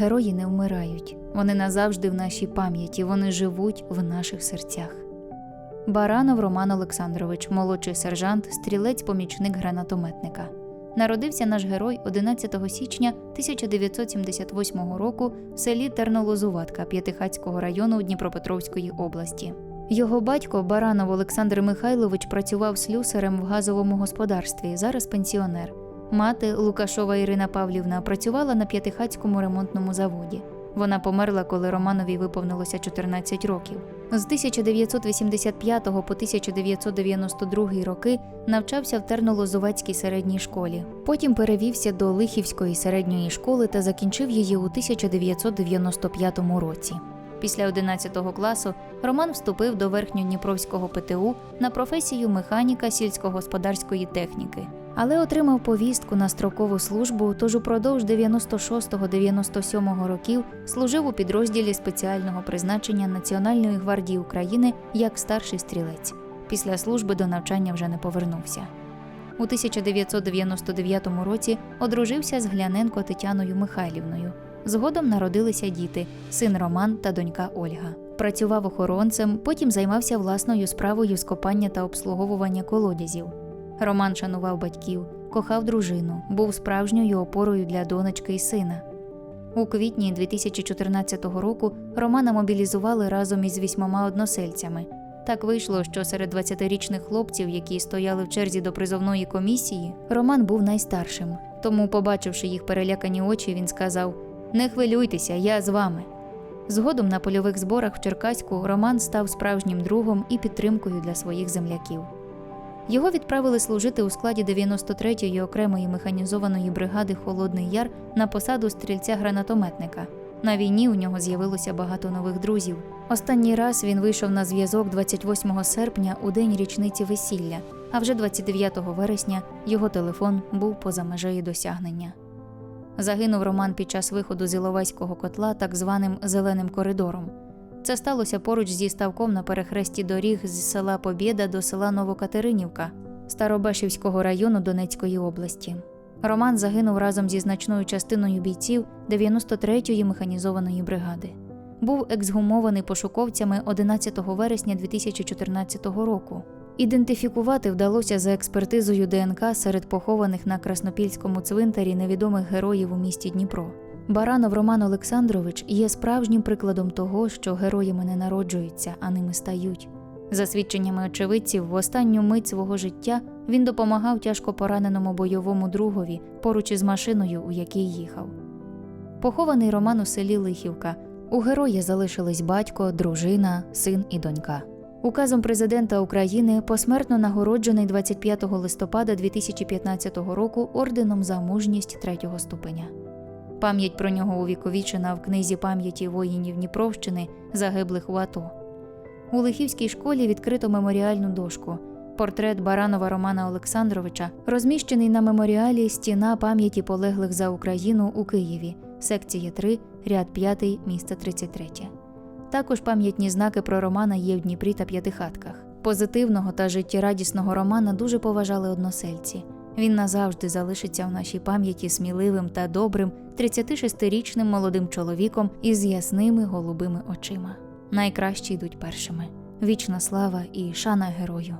Герої не вмирають. Вони назавжди в нашій пам'яті, вони живуть в наших серцях. Баранов Роман Олександрович, молодший сержант, стрілець-помічник гранатометника. Народився наш герой 11 січня 1978 року в селі Тернолозуватка П'ятихацького району Дніпропетровської області. Його батько Баранов Олександр Михайлович працював слюсарем в газовому господарстві, зараз пенсіонер. Мати Лукашова Ірина Павлівна працювала на П'ятихацькому ремонтному заводі. Вона померла, коли Романові виповнилося 14 років. З 1985 по 1992 роки навчався в Тернолозувацькій середній школі. Потім перевівся до Лихівської середньої школи та закінчив її у 1995 році. Після 11 класу Роман вступив до Верхньодніпровського ПТУ на професію механіка сільськогосподарської техніки, але отримав повістку на строкову службу, тож упродовж 96-97 років служив у підрозділі спеціального призначення Національної гвардії України як старший стрілець. Після служби до навчання вже не повернувся. У 1999 році одружився з Гляненко Тетяною Михайлівною. Згодом народилися діти син Роман та донька Ольга. Працював охоронцем, потім займався власною справою з копання та обслуговування колодязів. Роман шанував батьків, кохав дружину, був справжньою опорою для донечки і сина. У квітні 2014 року Романа мобілізували разом із вісьмома односельцями. Так вийшло, що серед 20-річних хлопців, які стояли в черзі до призовної комісії, Роман був найстаршим. Тому, побачивши їх перелякані очі, він сказав: Не хвилюйтеся, я з вами. Згодом на польових зборах в Черкаську Роман став справжнім другом і підтримкою для своїх земляків. Його відправили служити у складі 93-ї окремої механізованої бригади Холодний Яр на посаду стрільця-гранатометника. На війні у нього з'явилося багато нових друзів. Останній раз він вийшов на зв'язок 28 серпня у день річниці весілля, а вже 29 вересня його телефон був поза межею досягнення. Загинув Роман під час виходу з Іловайського котла так званим зеленим коридором. Це сталося поруч зі ставком на перехресті доріг з села Побєда до села Новокатеринівка Старобешівського району Донецької області. Роман загинув разом зі значною частиною бійців 93-ї механізованої бригади. Був ексгумований пошуковцями 11 вересня 2014 року. Ідентифікувати вдалося за експертизою ДНК серед похованих на Краснопільському цвинтарі невідомих героїв у місті Дніпро. Баранов Роман Олександрович є справжнім прикладом того, що героями не народжуються, а ними стають. За свідченнями очевидців, в останню мить свого життя він допомагав тяжко пораненому бойовому другові поруч із машиною, у якій їхав. Похований Роман у селі Лихівка. У героя залишились батько, дружина, син і донька. Указом президента України посмертно нагороджений 25 листопада 2015 року орденом за мужність третього ступеня. Пам'ять про нього увіковічена в книзі пам'яті воїнів Дніпровщини, загиблих в АТО. У Лихівській школі відкрито меморіальну дошку. Портрет Баранова Романа Олександровича розміщений на меморіалі Стіна пам'яті полеглих за Україну у Києві, секція 3, ряд 5, місце 33. Також пам'ятні знаки про Романа є в Дніпрі та П'ятихатках. Позитивного та життєрадісного Романа дуже поважали односельці. Він назавжди залишиться в нашій пам'яті сміливим та добрим 36-річним молодим чоловіком із ясними голубими очима. Найкращі йдуть першими. Вічна слава і шана герою.